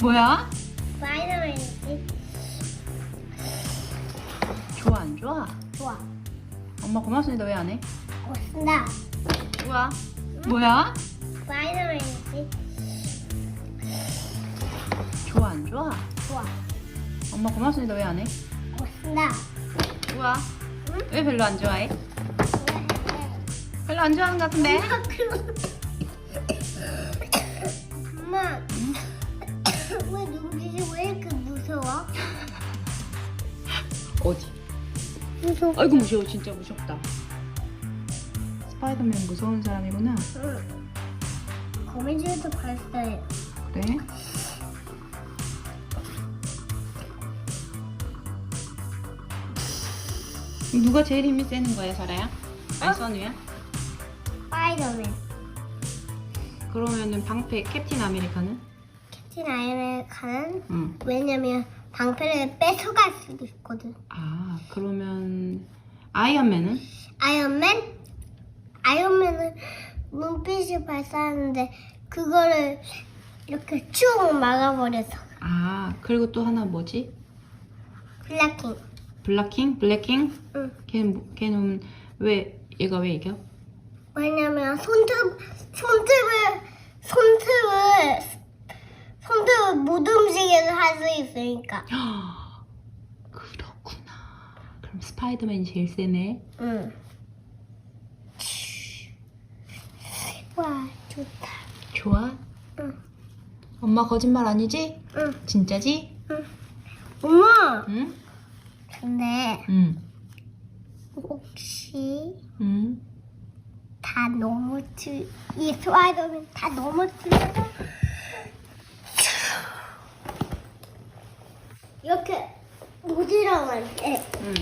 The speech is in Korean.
뭐야? 스파이더맨이지. 좋아 안 좋아? 좋아. 엄마 고맙습니다 왜 안 해? 고맙습니다. 좋아. 뭐야? 스파이더맨이지. 좋아 안 좋아? 좋아. 엄마 고맙습니다 왜 안 해? 고맙습니다. 좋아. 응? 왜 별로 안 좋아해? 별로 안 좋아하는 것 같은데? 엄마, 왜 어디? 무서워. 아이고 무서워 진짜 무섭다. 스파이더맨 무서운 사람이구나. 응. 거미줄도 발사해. 그래? 누가 제일 힘이 세는 거야, 사라야? 아니, 어? 선우야? 스파이더맨. 그러면은 방패 캡틴 아메리카는? 캡틴 아메리카는 응. 왜냐면 방패를 뺏어갈 수도 있거든. 아, 그러면 아이언맨은? 아이언맨? 아이언맨은 눈빛이 발사하는데 그거를 이렇게 쭉 막아버려서 아, 그리고 또 하나 뭐지? 블라킹. 블라킹? 블랙킹? 응. 걔는, 뭐- 걔는 왜, 얘가 왜 이겨? 왜냐면 손톱 손톱을 손톱을 못 움직이게 할 수 있으니까. 그렇구나. 그럼 스파이더맨이 제일 세네. 응. 와 좋다. 좋아? 응. 엄마 거짓말 아니지? 응. 진짜지? 응. 엄마. 응? 근데 응. 혹시 응. 다 너무 트, 이 스파이더맨 다 너무 틀려서 이렇게 못 일어날 때 응.